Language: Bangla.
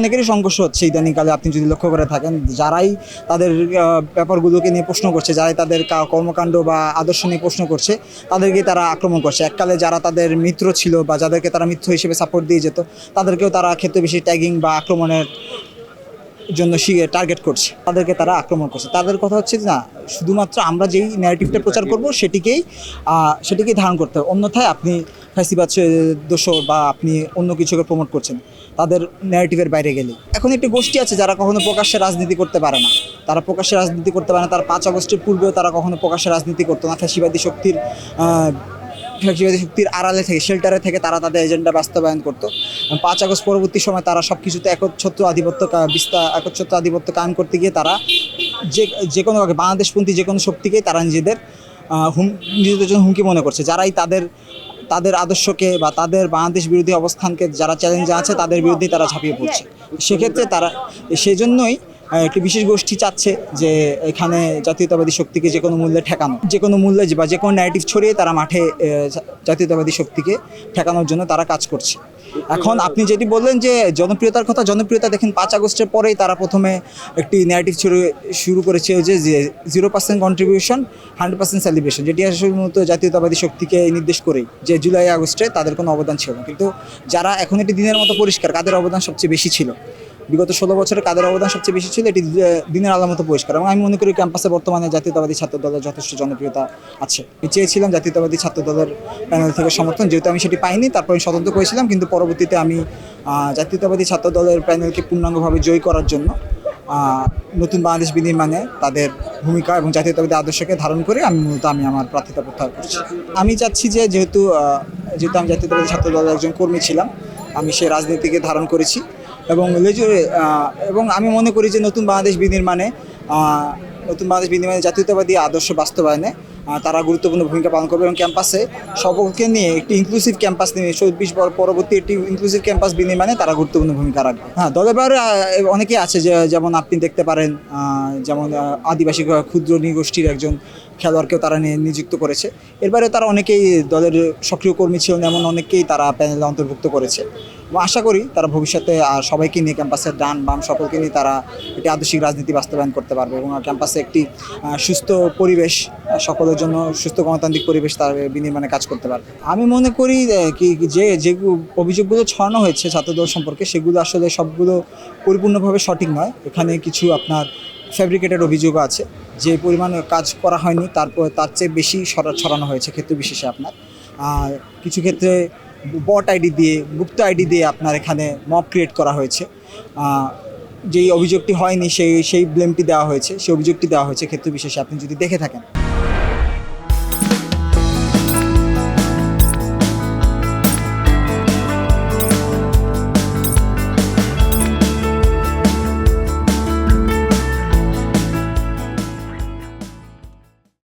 অনেকেরই সংঘর্ষ হচ্ছে ইদানিংকালে, আপনি যদি লক্ষ্য করে থাকেন, যারাই তাদের ব্যাপারগুলোকে নিয়ে প্রশ্ন করছে, যারাই তাদের কর্মকাণ্ড বা আদর্শ নিয়ে প্রশ্ন করছে, তাদেরকে তারা আক্রমণ করছে। এককালে যারা তাদের মিত্র ছিল বা যাদেরকে তারা মিত্র হিসেবে সাপোর্ট দিয়ে যেত, তাদেরকেও তারা ক্ষেত্রে বেশি ট্যাগিং বা আক্রমণের জন্য টার্গেট করছে। তাদেরকে তারা আক্রমণ করছে। তাদের কথা হচ্ছে না, শুধুমাত্র আমরা যেই ন্যারেটিভটা প্রচার করব, সেটিকেই সেটিকেই ধারণ করতে হবে। অন্যথায় আপনি ফ্যাসিবাদ দোষর বা আপনি অন্য কিছুকে প্রমোট করছেন, তাদের ন্যারেটিভের বাইরে গেলে এখন একটি গোষ্ঠী আছে যারা কখনো প্রকাশ্যে রাজনীতি করতে পারে না। তারা প্রকাশ্যে রাজনীতি করতে পারে না, তারা পাঁচ আগস্টের পূর্বেও তারা কখনো প্রকাশ্যে রাজনীতি করতো না। ফ্যাসিবাদী শক্তির ফ্যাসিবাদী শক্তির আড়ালে থেকে শেল্টারে থেকে তারা তাদের এজেন্ডা বাস্তবায়ন করতো। পাঁচ আগস্ট পরবর্তী সময় তারা সব কিছুতে একচ্ছত্র আধিপত্য বিস্তার একচ্ছত্র আধিপত্য কায়েম করতে গিয়ে তারা যে যে কোনো বাংলাদেশপন্থী যে কোনো শক্তিকেই তারা নিজেদের হুম, নিজেদের জন্য হুমকি মনে করছে। যারাই তাদের তাদের আদর্শকে বা তাদের বাংলাদেশ বিরোধী অবস্থানকে যারা চ্যালেঞ্জ আছে, তাদের বিরুদ্ধে তারা ঝাঁপিয়ে পড়ছে। সেক্ষেত্রে তারা, সেজন্যই একটি বিশেষ গোষ্ঠী চাচ্ছে যে এখানে জাতীয়তাবাদী শক্তিকে যে কোনো মূল্যে ঠেকানো, যে কোনো মূল্যে বা যে কোনো ন্যারেটিভ ছড়িয়ে তারা মাঠে জাতীয়তাবাদী শক্তিকে ঠেকানোর জন্য তারা কাজ করছে। এখন আপনি যেটি বললেন যে জনপ্রিয়তার কথা, জনপ্রিয়তা দেখেন পাঁচ আগস্টের পরেই তারা প্রথমে একটি ন্যারেটিভ ছড়িয়ে শুরু করেছে যে zero percent contribution hundred percent celebration যেটি আসলে মূলত জাতীয়তাবাদী শক্তিকে নির্দেশ করেই যে জুলাই আগস্টে তাদের কোনো অবদান ছিল কিন্তু যারা এখন এটি দিনের মতো পরিষ্কার, কাদের অবদান সবচেয়ে বেশি ছিল? বিগত ষোলো বছরে কাদের অবদান সবচেয়ে বেশি ছিল এটি দিনের আলামত পরিষ্কার। এবং আমি মনে করি ক্যাম্পাসে বর্তমানে জাতীয়তাবাদী ছাত্র দলের যথেষ্ট জনপ্রিয়তা আছে। আমি চেয়েছিলাম জাতীয়তাবাদী ছাত্র দলের প্যানেল থেকে সমর্থন, যেহেতু আমি সেটি পাইনি, তারপর আমি স্বতন্ত্র করেছিলাম, কিন্তু পরবর্তীতে আমি জাতীয়তাবাদী ছাত্র দলের প্যানেলকে পূর্ণাঙ্গভাবে জয়ী করার জন্য নতুন বাংলাদেশ বিনির্মাণে তাদের ভূমিকা এবং জাতীয়তাবাদী আদর্শকে ধারণ করে আমি মূলত আমি আমার প্রার্থিতা প্রত্যাহার করছি। আমি চাচ্ছি যে যেহেতু যেহেতু আমি জাতীয়তাবাদী ছাত্র দলের একজন কর্মী ছিলাম, আমি সেই রাজনীতিকে ধারণ করেছি। এবং লেজুরে এবং আমি মনে করি যে নতুন বাংলাদেশ বিনির্মাণে নতুন বাংলাদেশ বিনির্মাণে জাতীয়তাবাদী আদর্শ বাস্তবায়নে তারা গুরুত্বপূর্ণ ভূমিকা পালন করবে এবং ক্যাম্পাসে সকলকে নিয়ে একটি ইনক্লুসিভ ক্যাম্পাস নিয়ে চব্বিশ পরবর্তী একটি ইনক্লুসিভ ক্যাম্পাস বিনির্মাণে তারা গুরুত্বপূর্ণ ভূমিকা রাখবে। হ্যাঁ দলের বাইরে অনেকেই আছে যে, যেমন আপনি দেখতে পারেন যেমন আদিবাসী ক্ষুদ্র নৃগোষ্ঠীর একজন খেলোয়াড়কেও তারা নিয়ে নিযুক্ত করেছে। এর বাইরে তারা অনেকেই দলের সক্রিয় কর্মী ছিলেন, এমন অনেকেই তারা প্যানেলে অন্তর্ভুক্ত করেছে। আশা করি তারা ভবিষ্যতে সবাইকে নিয়ে ক্যাম্পাসের ডান বাম সকলকে নিয়ে তারা একটি আদর্শিক রাজনীতি বাস্তবায়ন করতে পারবে এবং ক্যাম্পাসে একটি সুস্থ পরিবেশ সকলের জন্য সুস্থ গণতান্ত্রিক পরিবেশ তার বিনির্মাণে কাজ করতে পারবে। আমি মনে করি কি যে যে অভিযোগগুলো ছড়ানো হয়েছে ছাত্রদল সম্পর্কে, সেগুলো আসলে সবগুলো পরিপূর্ণভাবে সঠিক নয়। এখানে কিছু আপনার ফ্যাব্রিকেটেড অভিযোগও আছে, যে পরিমাণে কাজ করা হয়নি, তারপর তার চেয়ে বেশি ছড়ানো হয়েছে ক্ষেত্র বিশেষে আপনার। কিছু ক্ষেত্রে বট আইডি দিয়ে, গুপ্ত আইডি দিয়ে আপনার এখানে মব ক্রিয়েট করা হয়েছে। যেই অভিযোগটি হয়নি, সেই সেই ব্লেমটি দেওয়া হয়েছে, সেই অভিযোগটি দেওয়া হয়েছে। ক্ষেত্র বিশেষে আপনি যদি দেখে থাকেন।